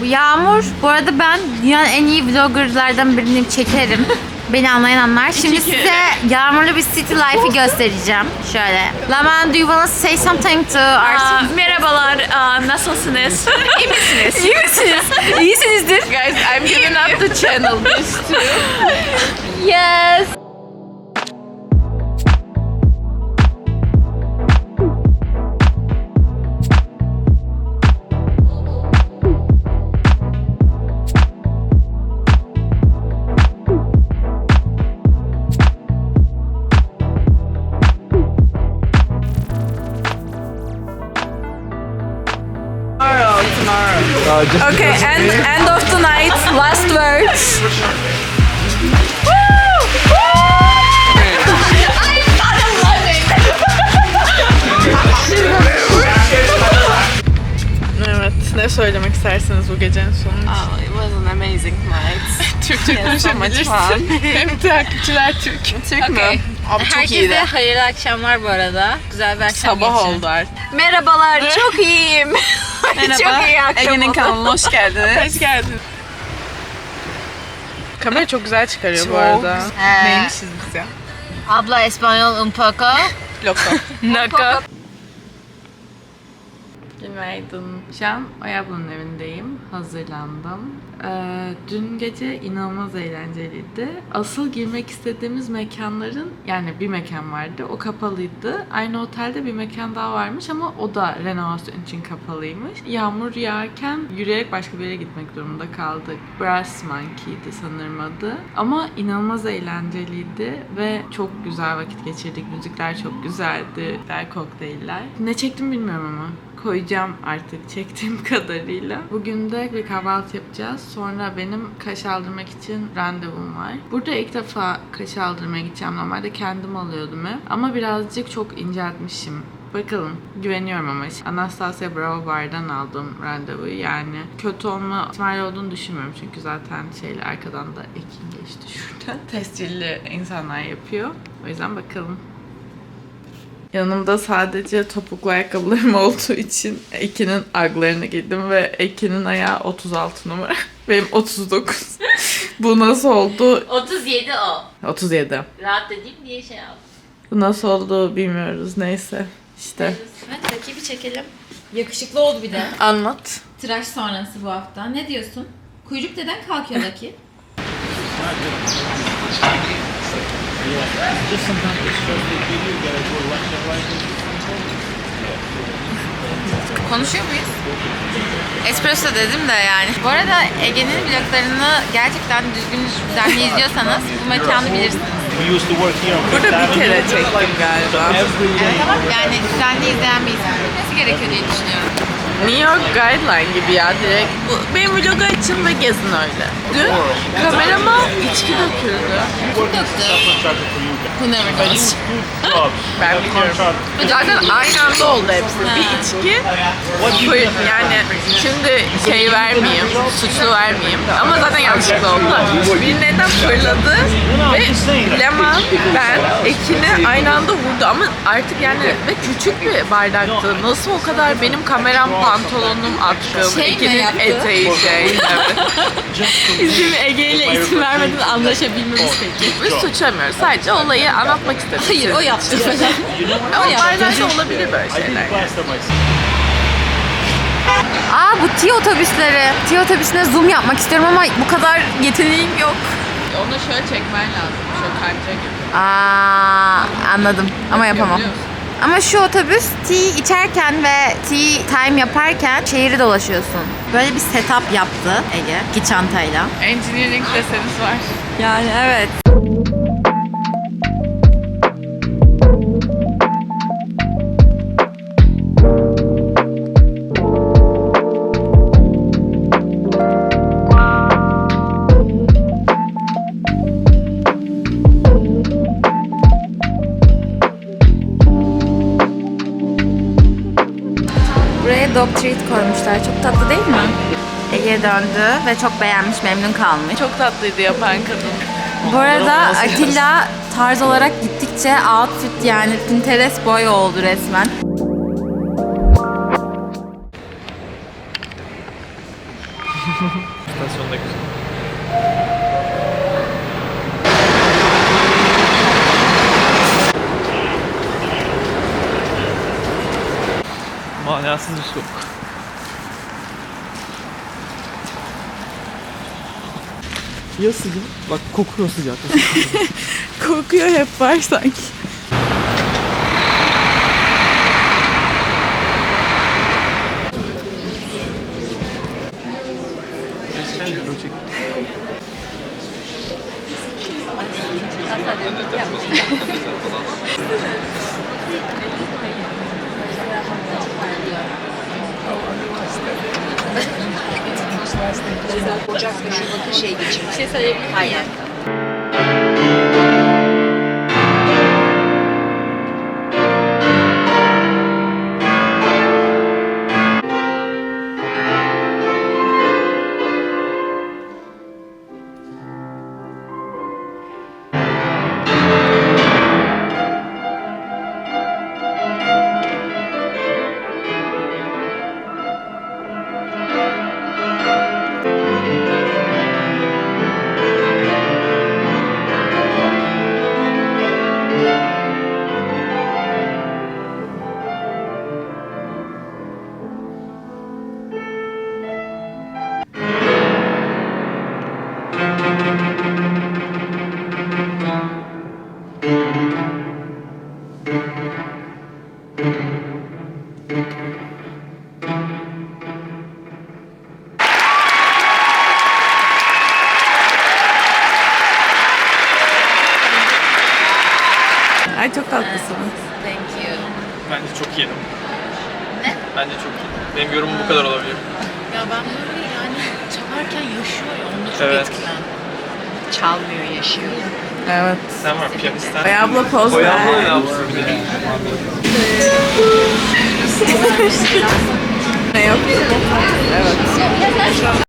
Bu Yağmur. Bu arada ben dünyanın en iyi vloggerlardan birini çekerim. Beni anlayan anlar. Şimdi size Yağmur'lu bir city life'ı göstereceğim. Şöyle. Laman, do you wanna say something to Aa, our... merhabalar, aa, nasılsınız? İyi misiniz? İyi misiniz? İyisinizdir. Guys, I'm giving up the channel. This too. İstersiniz bu gecenin sonunda? Oh, it was an amazing night. Türk Türk Yeah, so much konuşabilirsin. fun. Hem takipçiler Türk. Türk mü? Abi çok Herkese iyiydi. hayırlı akşamlar bu arada. Güzel bir akşam Sabah geçirin. oldu artık. Merhabalar, çok iyiyim. çok iyi akşam Ege'nin kanalına hoş geldiniz. hoş geldiniz. Kamera çok güzel çıkarıyor bu Çok arada. Ee, Neymişiz biz ya? Abla Espanyol un poco. Loco. Naka. Günaydın. Şu an Oyablu'nun evindeyim. Hazırlandım. Ee, dün gece inanılmaz eğlenceliydi. Asıl girmek istediğimiz mekanların yani bir mekan vardı. O kapalıydı. Aynı otelde bir mekan daha varmış ama o da renovasyon için kapalıymış. Yağmur yağarken yürüyerek başka bir yere gitmek durumunda kaldık. Brass Monkey'di sanırım adı. Ama inanılmaz eğlenceliydi ve çok güzel vakit geçirdik. Müzikler çok güzeldi. Güzel kokteyller. Ne çektim bilmiyorum ama koyacağım artık çektiğim kadarıyla. Bugün de bir kahvaltı yapacağız. Sonra benim kaş aldırmak için randevum var. Burada ilk defa kaş aldırmaya gideceğim. Normalde kendim alıyordum hep. Ama birazcık çok inceltmişim. Bakalım. Güveniyorum ama. Anastasia Bravo Bar'dan aldım randevuyu. Yani kötü olma ihtimali olduğunu düşünmüyorum. Çünkü zaten şeyle arkadan da Ekin geçti şurada. Tescilli insanlar yapıyor. O yüzden bakalım. Yanımda sadece topuklu ayakkabılarım olduğu için Ekin'in aglarını giydim ve Ekin'in ayağı 36 numara. Benim 39. Bu nasıl oldu? 37 o. 37. Rahat edeyim diye şey aldım. Bu nasıl oldu bilmiyoruz. Neyse. İşte. Evet rakibi çekelim. Yakışıklı oldu bir de. Anlat. Tıraş sonrası bu hafta. Ne diyorsun? Kuyruk neden kalkıyor Lucky? Konuşuyor muyuz? Espresso dedim de yani. Bu arada Ege'nin vloglarını gerçekten düzgün düzenli izliyorsanız bu mekanı bilirsiniz. We used to work here on Burada bir kere Avenue. çektim galiba. Evet ama yani düzenli izleyen bir insan bilmesi gerekiyor diye düşünüyorum. New York Guideline gibi ya direkt. Bu, benim vlogu açın ve gezin öyle. Dün kamerama içki döküldü. Döktü. Who never knows. Ben biliyorum. Zaten aynı anda oldu hepsi. Bir içki, yani şimdi şey vermeyeyim, suçlu vermeyeyim. Ama zaten yanlışlıkla oldu. Birilerinden fırladı ve Leman, ben, Ekin'i aynı anda vurdu. Ama artık yani ve küçük bir bardaktı. Nasıl o kadar benim kameram, pantolonum, atkım, Şey Ekin'in eteği şey. Evet. Bizim Ege ile isim vermeden anlaşabilmemiz peki. Biz suçlamıyoruz. Sadece olayı anlatmak istedim. Hayır o yaptı falan. Ama o yaptı. bazen de olabilir böyle şeyler. Aa bu T otobüsleri. T otobüsüne zoom yapmak istiyorum ama bu kadar yeteneğim yok. Onu şöyle çekmen lazım. Şöyle kanca gibi. Aa anladım ama yapamam. Ama şu otobüs tea içerken ve tea time yaparken şehri dolaşıyorsun. Böyle bir setup yaptı Ege. iki çantayla. Engineering deseniz var. Yani evet. Koymuşlar. Çok tatlı değil mi? Ege döndü ve çok beğenmiş, memnun kalmış. Çok tatlıydı yapan kadın. Bu arada Atilla tarz olarak gittikçe outfit yani Pinterest boy oldu resmen. İstasyonda güzel. Manasız bir soğuk. Ya sıcak? Bak kokuyor sıcak. Kokuyor hep var sanki. Ocakta Şubat'a şey geçirmek. Bir şey söyleyebilir miyim? Aynen. Ay çok tatlısınız. Thank you. Bence çok iyiydim. Ne? Bence çok iyi. Benim yorumum bu kadar olabilir. Ya ben böyle yani çalarken yaşıyor ya onunla çok Evet. etkilendim. Çalmıyor, yaşıyor. Evet. Sen var piyanistten. Ay abla poz ver. abla ne yapsın bir de? Ne yok? Evet.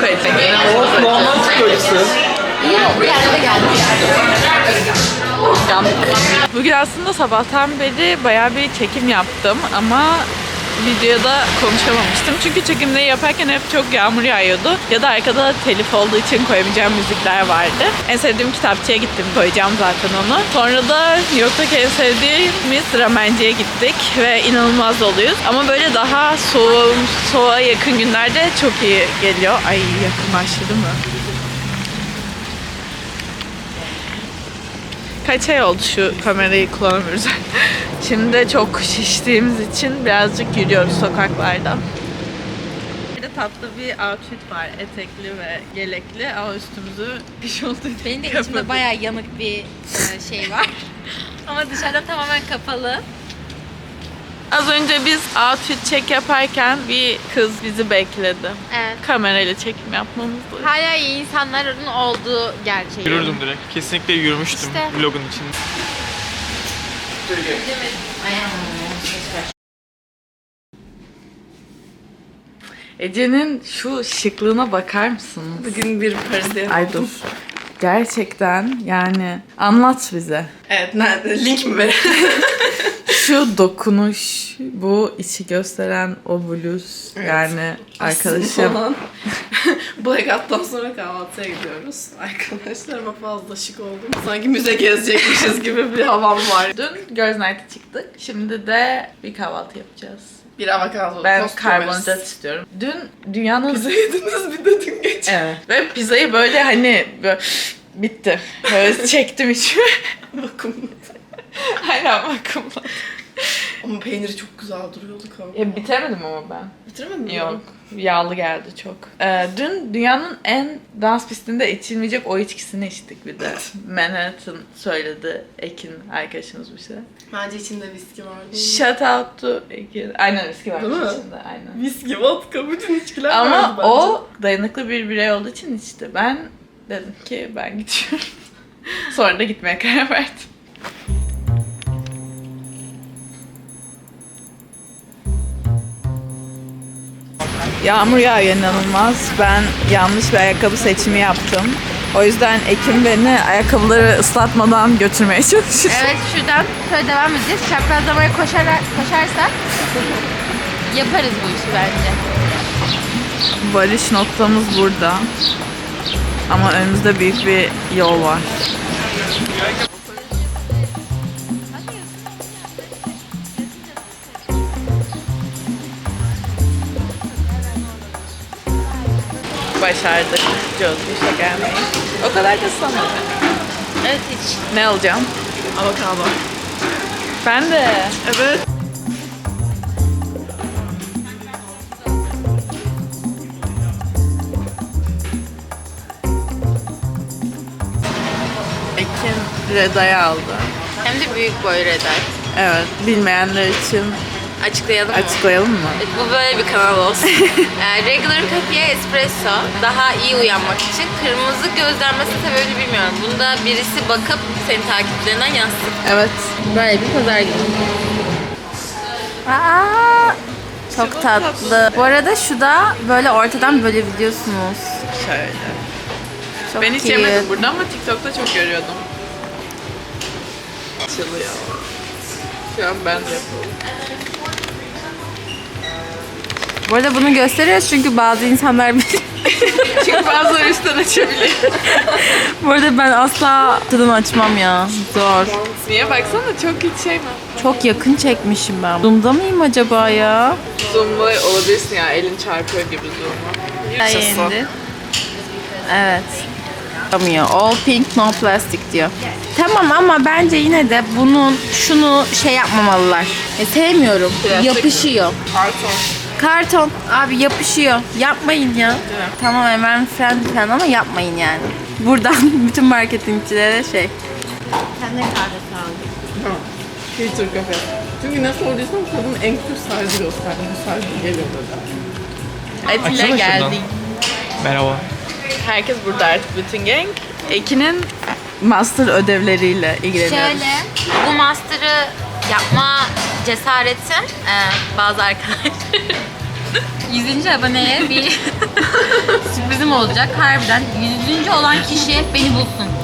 Çok acı. Normal çıkıyor ikisi. Bugün aslında sabahtan beri bayağı bir çekim yaptım ama videoda konuşamamıştım. Çünkü çekimleri yaparken hep çok yağmur yağıyordu. Ya da arkada telif olduğu için koyamayacağım müzikler vardı. En sevdiğim kitapçıya gittim. Koyacağım zaten onu. Sonra da New York'taki en sevdiğimiz ramenciye gittik ve inanılmaz doluyuz. Ama böyle daha soğuk, soğuğa yakın günlerde çok iyi geliyor. Ay yakınlaştırdı mı? Kaç ay oldu şu kamerayı kullanamıyoruz. Şimdi de çok şiştiğimiz için birazcık yürüyoruz sokaklarda. tatlı bir outfit var. Etekli ve yelekli ama üstümüzü tişörtü Benim de içimde bayağı yanık bir e, şey var. Ama dışarıdan tamamen kapalı. Az önce biz outfit check yaparken bir kız bizi bekledi. Evet. Kamerayla çekim yapmamızı. Hala iyi insanların olduğu gerçeği. Yürürdüm direkt. Kesinlikle yürümüştüm İşte. vlogun içinde. Ece'nin şu şıklığına bakar mısınız? Bugün bir Paris'te Ay dur. Gerçekten yani anlat bize. Evet nerede? Link mi verelim? Şu dokunuş, bu içi gösteren o bluz yani arkadaşım. Blackout'tan sonra kahvaltıya gidiyoruz. Arkadaşlarıma fazla şık oldum. Sanki müze gezecekmişiz gibi bir havam var. Dün Girls Night'a çıktık. Şimdi de bir kahvaltı yapacağız. Bir avokado Ben tost karbonhidrat yemeriz. istiyorum. Dün dünyanın... Pizza yediniz bir de dün gece. Evet. Ve pizzayı böyle hani böyle bitti. Böyle çektim içime. Vakumlu. Aynen vakumla. Ama peyniri çok güzel duruyordu kanka. Ya bitiremedim ama ben. Bitiremedin mi? Yok. Yağlı geldi çok. Ee, dün dünyanın en dans pistinde içilmeyecek o içkisini içtik bir de. Manhattan söyledi Ekin arkadaşımız bir şey. Bence içinde viski vardı. Shout out to Ekin. Aynen viski var Değil mi? içinde aynen. Viski, vodka, bütün içkiler vardı Ama bence. o dayanıklı bir birey olduğu için içti. Ben dedim ki ben gidiyorum. Sonra da gitmeye karar verdim. Yağmur yağıyor inanılmaz. Ben yanlış bir ayakkabı seçimi yaptım. O yüzden Ekim beni ayakkabıları ıslatmadan götürmeye çalışıyor. Evet şuradan şöyle devam edeceğiz. Çaprazlamaya koşarak, koşarsak yaparız bu işi bence. Varış noktamız burada. Ama önümüzde büyük bir yol var. Başardık Jozbuş'a gelmeyi. O kadar da sanırım. Evet hiç. Ne alacağım? Avokado. Ben de. Evet. Ekin Reda'yı aldı. Hem de büyük boy redar. Evet, bilmeyenler için Açıklayalım mı? açıklayalım mı? Evet, Bu böyle bir kanal olsun. ee, regular coffee'ye espresso daha iyi uyanmak için kırmızı gözlenmesi sebebini bilmiyorum. Bunda birisi bakıp senin takipçilerinden yazsın. Evet. Böyle bir pazar günü. Aa, çok tatlı. Bu arada şu da böyle ortadan bölebiliyorsunuz. Şöyle. Çok Ben hiç cute. yemedim burada ama TikTok'ta çok görüyordum. Açılıyor. Şu an ben de yapıyorum. Bu arada bunu gösteriyoruz çünkü bazı insanlar Çünkü bazıları üstten açabiliyor. Bu arada ben asla tadını açmam ya. Zor. Niye baksana çok hiç şey mi? Çok yakın çekmişim ben. Zoom'da mıyım acaba ya? Zoom'la olabilirsin ya elin çarpıyor gibi zoom'u. Yendi. Evet. Yapamıyor. All pink no plastic diyor. Tamam ama bence yine de bunun şunu şey yapmamalılar. E, sevmiyorum. Plastik Yapışıyor. Karton. Karton. Abi yapışıyor. Yapmayın ya. Tamam hemen friendly falan ama yapmayın yani. Buradan bütün marketingçilere şey. Sen ne kahvesi aldın? Filter kafe. Çünkü ne sorduysam kadın en kötü size gösterdi. Bu size geliyor dedi. Atilla şuradan. geldik. Merhaba. Herkes burada artık bütün gang. Ekin'in master ödevleriyle ilgileniyoruz. Şöyle, bu master'ı yapma cesaretim e, bazı arkadaşlar 100. aboneye bir sürprizim olacak. Harbiden 100. olan kişi beni bulsun.